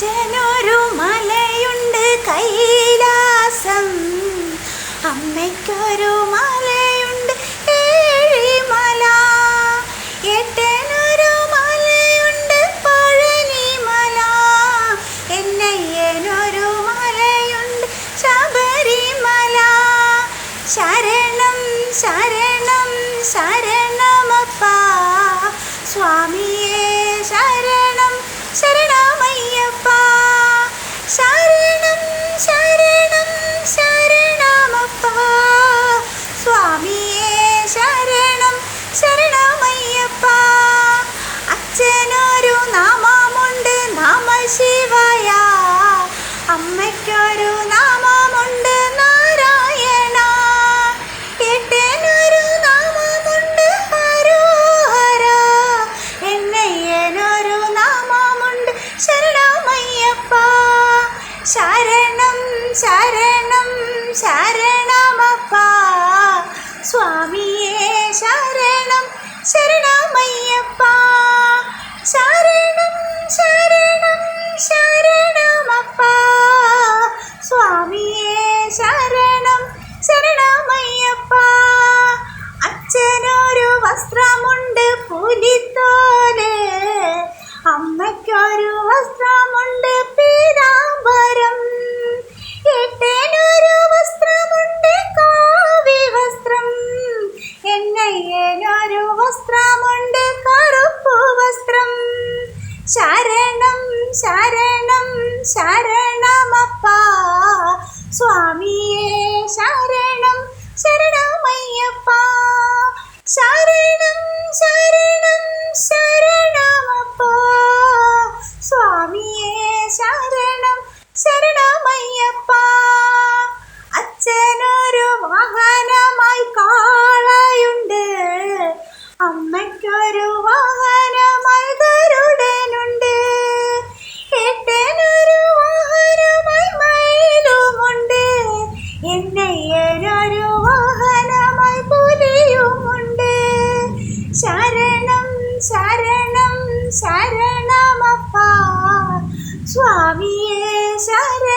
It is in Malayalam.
അച്ഛനൊരു മലയുണ്ട് കൈലാസം. അമ്മയ്ക്കൊരു മലയുണ്ട് ഏഴിമല. എട്ടനൊരു മലയുണ്ട് പഴനിമല. എന്നയ്യനൊരു മലയുണ്ട് ശബരിമല. ശരണം ശരണം ശരണമപ്പ. സ്വാമി Sara! അമ്മയ്ക്കൊരു വാഹനമായി ഗരുഡനുണ്ട് എട്ടനൊരു വാഹനമായി മയിലുമുണ്ട് എന്നയ്യനൊരു വാഹനമായി പുലിയുമുണ്ട് ശരണം ശരണം ശരണമപ്പ. സ്വാമിയെ ശരണം